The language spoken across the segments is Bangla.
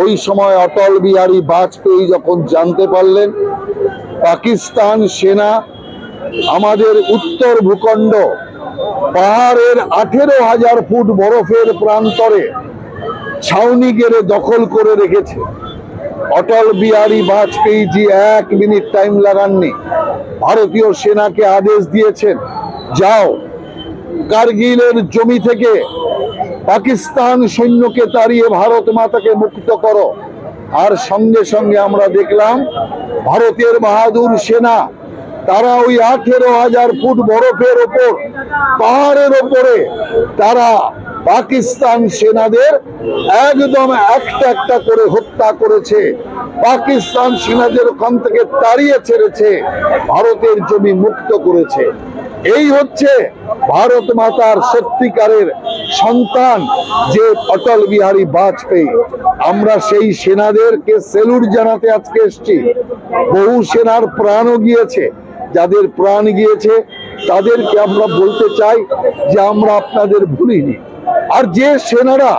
ওই সময় অটল বিহারী বাজপেয়ী যখন জানতে পারলেন, পাকিস্তান সেনা আমাদের উত্তর ভূখণ্ড পাহাড়ের আঠেরো হাজার ফুট বরফের প্রান্তরে ছাউনি গেড়ে দখল করে রেখেছে। অটল বিহারী বাজপেয়ী জি এক মিনিট টাইম লাগাননি। ভারতীয় সেনাকে আদেশ দিয়েছেন, যাও। কার্গিলের জমি থেকে পাকিস্তান সৈন্যকে তাড়িয়ে ভারত মাতাকে মুক্ত করো। আর সঙ্গে সঙ্গে আমরা দেখলাম, ভারতের বাহাদুর সেনা, তারা ওই আঠেরো হাজার ফুট বরফের ওপর, পাহাড়ের ওপরে, তারা পাকিস্তান সেনাদের একদম একটা একটা করে হত্যা করেছে। পাকিস্তান সেনাদের ওখান থেকে তাড়িয়ে ছেড়েছে, ভারতের জমি মুক্ত করেছে। এই হচ্ছে ভারত মাতার সত্যিকারের সন্তান যে অটল বিহারী বাজপেয়ী। আমরা সেই সেনাদেরকে সেলুট জানাতে আজকে এসছি। বহু সেনার প্রাণও গিয়েছে। যাদের প্রাণ গিয়েছে, তাদেরকে আমরা বলতে চাই যে আমরা আপনাদের ভুলিনি। আর যে সেনারা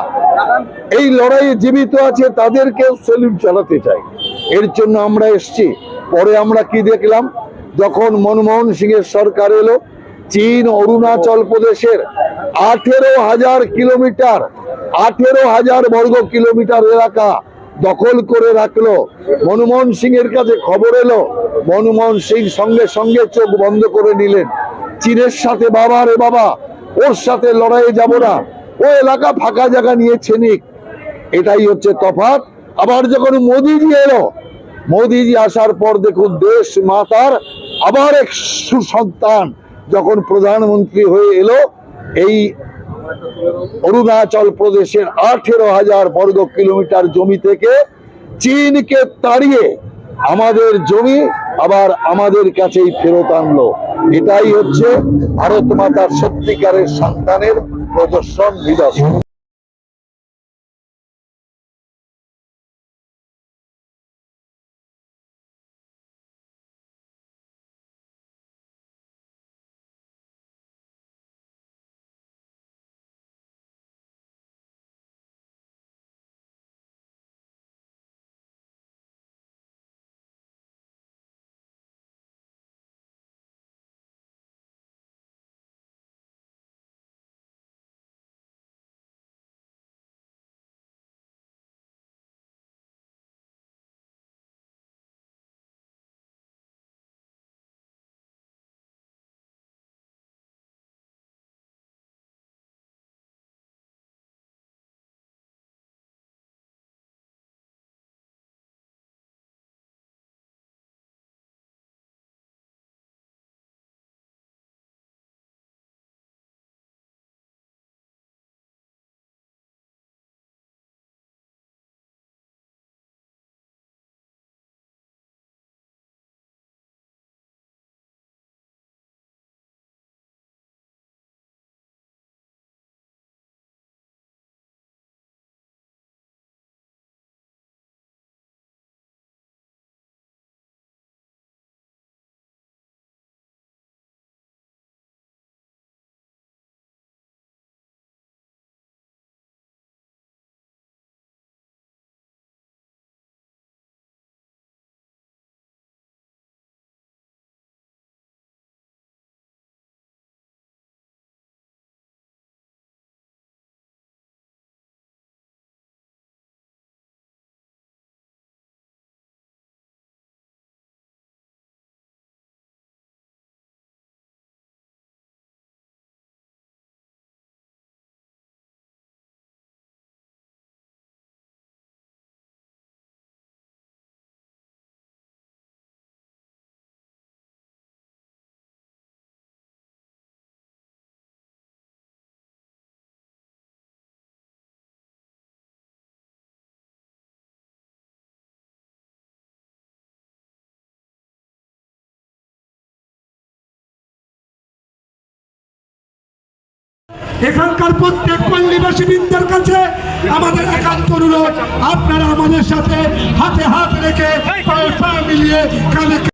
এই লড়াইয়ে জীবিত আছে, তাদেরকেও সেলুট চালাতে চাই। এর জন্য আমরা এসছি। পরে আমরা কি দেখলাম? যখন মনমোহন সিং এর সরকার এলো, চীন অরুণাচল প্রদেশের আঠেরো হাজার কিলোমিটার, আঠেরো হাজার বর্গ কিলোমিটার এলাকা দখল করে রাখল। মনমোহন সিং এর কাছে খবর এলো, মনমোহন সিং সঙ্গে সঙ্গে চোখ বন্ধ করে নিলেন। চীনের সাথে বাবা রে বাবা, ওর সাথে লড়াইয়ে যাব না। ও এলাকা ফাঁকা জায়গা নিয়েছে নিক এটাই হচ্ছে তফাৎ। আবার যখন মোদিজি এলো, মোদিজি আসার পর দেখুন দেশ মাতার আবার এক সুসন্তান যখন প্রধানমন্ত্রী হয়ে এলো, এই অরুণাচল প্রদেশের আঠেরো হাজার বর্গ কিলোমিটার জমি থেকে চীনকে তাড়িয়ে আমাদের জমি আবার আমাদের কাছেই ফেরত আনলো। এটাই হচ্ছে ভারত মাতার সত্যিকারের সন্তানের প্রদর্শন নিদর্শন। এখানকার প্রত্যেক পল্লীবাসী বৃন্দের কাছে আমাদের একান্ত অনুরোধ আপনারা আমাদের সাথে হাতে হাত রেখে পায়ে পা মিলিয়ে কানে